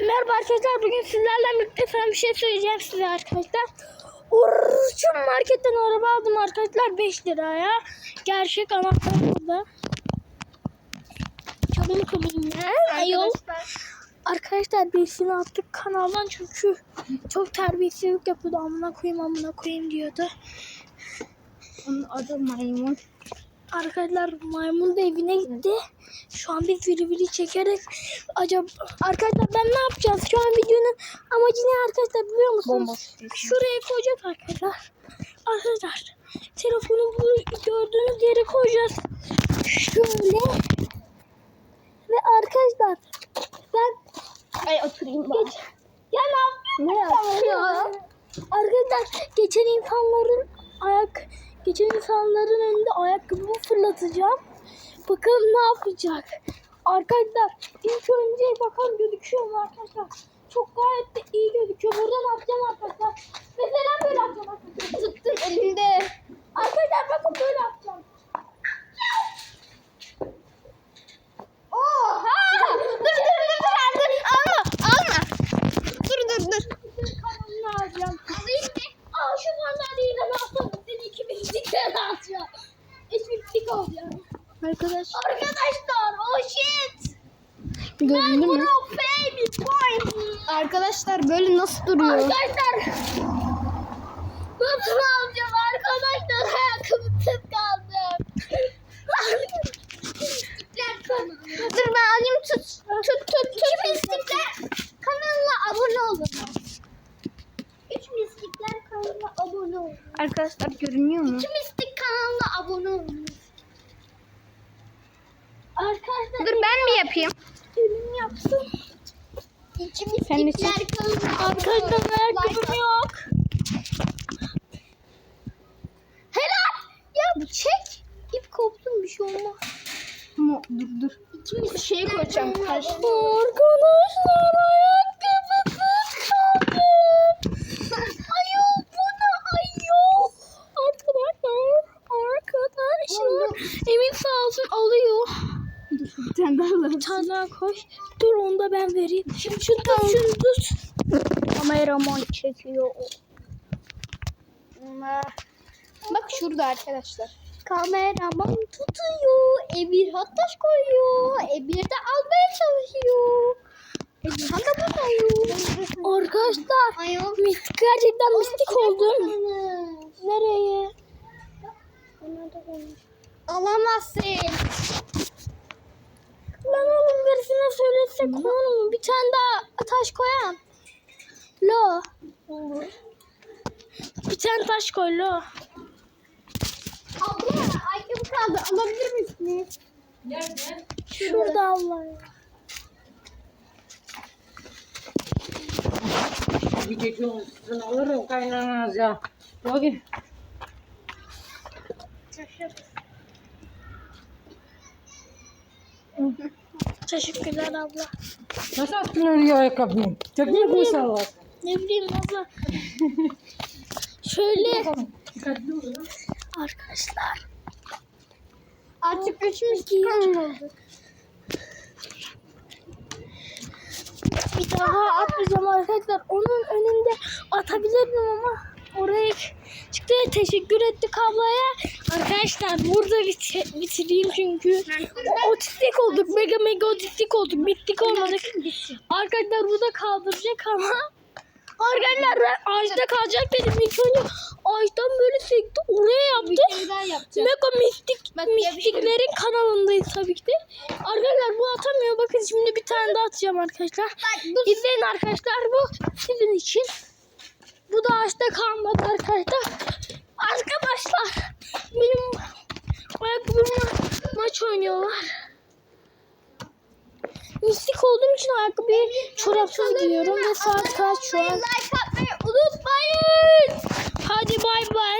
Merhaba arkadaşlar bugün sizlerle birlikte sana bir şey söyleyeceğim size arkadaşlar. Orçun marketten araba aldım arkadaşlar 5 liraya. Gerçek anahtar burada. Çabuk kabinler. Ayol. Arkadaşlar birisini attık kanaldan çünkü çok terbiyesizlik yapıyordu. Amına koyayım amına koyayım diyordu. Onun adı maymun. Arkadaşlar maymun da evine gitti. Şu an biz viri viri çekerek acaba arkadaşlar ben ne yapacağız? Şu an videonun amacı ne arkadaşlar biliyor musunuz? Bomba stüdyosu. Şuraya koyacağız arkadaşlar. Arkadaşlar telefonu bu gördüğünüz yere koyacağız. Şöyle. Ve arkadaşlar ben Ay oturayım bari. geç. Ya ne yapıyorsun? Ne yapıyor? Arkadaşlar geçen insanların ayak geçen insanların önünde ayakkabımı fırlatacağım. Bakalım ne yapacak. Arkadaşlar ilk önce bakalım gözüküyor mu arkadaşlar. Çok gayet de iyi gözüküyor. Buradan atacağım arkadaşlar. Mesela böyle atacağım arkadaşlar. Tuttun elinde. Arkadaşlar bakın böyle atacağım. Oha! dur dur dur dur dur. Alma alma. Dur dur dur. Bütün kanalını alacağım. Alayım mı? Aa şu sandalyeyi de atalım. Seni iki bilgisayar alacağım. Üç bilgisayar alacağım. Arkadaş. Arkadaşlar oh shit. Göründü mü? Arkadaşlar böyle nasıl duruyor? Arkadaşlar. Nasıl alacağım arkadaşlar? Ayakkabı tık kaldım. Dur ben alayım tut. Tut tut tut. mislikler kanalına abone olun. Üç mislikler kanalına abone olun. Arkadaşlar görünüyor mu? İki mislik kanalına abone olun. Arkadaşlar Dur ben mi yapayım? Yapsın. İki Sen de mislikler kanalına Arkadaşlar ayakkabım yok. Helal. Ya bu çek. İp kopsun bir şey olmaz. Ama dur dur. Bir şey koyacağım. Taş. Arkadaşlar ayakkabısız kaldım. Ayol bu ne ayol? Arkadaşlar, arkadaşlar. Emin sağ olsun alıyor. Bir tane daha alalım. Bir tane daha. Dur onu da ben vereyim. Şunu tut, şunu tut. Kameraman çekiyor. Bak şurada arkadaşlar. Kameraman tutuyor. Emir hattaş koyuyor. Emir de almaya çalışıyor. Emirhan da bakıyor. Arkadaşlar mistik gerçekten mistik oldum. Nereye? Alamazsın. Birisine söylesek oğlum bir tane daha taş koyalım. Lo. Bir tane taş koy lo. Abla ayakkabı kaldı. Alabilir misiniz? Şurada Allah ya. Bir geçiyorsun alırım kaynanaz ya. Bakın. Teşekkürler abla. Nasıl attın oraya ayakkabıyı? Teknik mi sallar? Ne bileyim abla. Şöyle Dikkatli olun. arkadaşlar. Artık üçümüz kalmadı. Bir daha atmayacağım arkadaşlar. Onun önünde atabilirdim ama oraya çıktı. Teşekkür ettik ablaya. Arkadaşlar burada bit- bitireyim çünkü otistik olduk. Mega mega otistik olduk. Bittik olmadık. Arkadaşlar burada kaldıracak ama Arkadaşlar ben ağaçta kalacak dedim ilk önce ağaçtan böyle sekti oraya yaptı. Mega mistik Bak, mistiklerin kanalındayız tabii ki de. Arkadaşlar bu atamıyor. Bakın şimdi bir tane daha atacağım arkadaşlar. İzleyin arkadaşlar bu sizin için. Bu da ağaçta kalmadı arkadaşlar. Arkadaşlar benim ayakkabımla maç oynuyorlar. Mistik olduğum için ayakkabıyı çorapsız giyiyorum ve saat kaç şu an? Like atmayı Unutmayın. Hadi bay bay.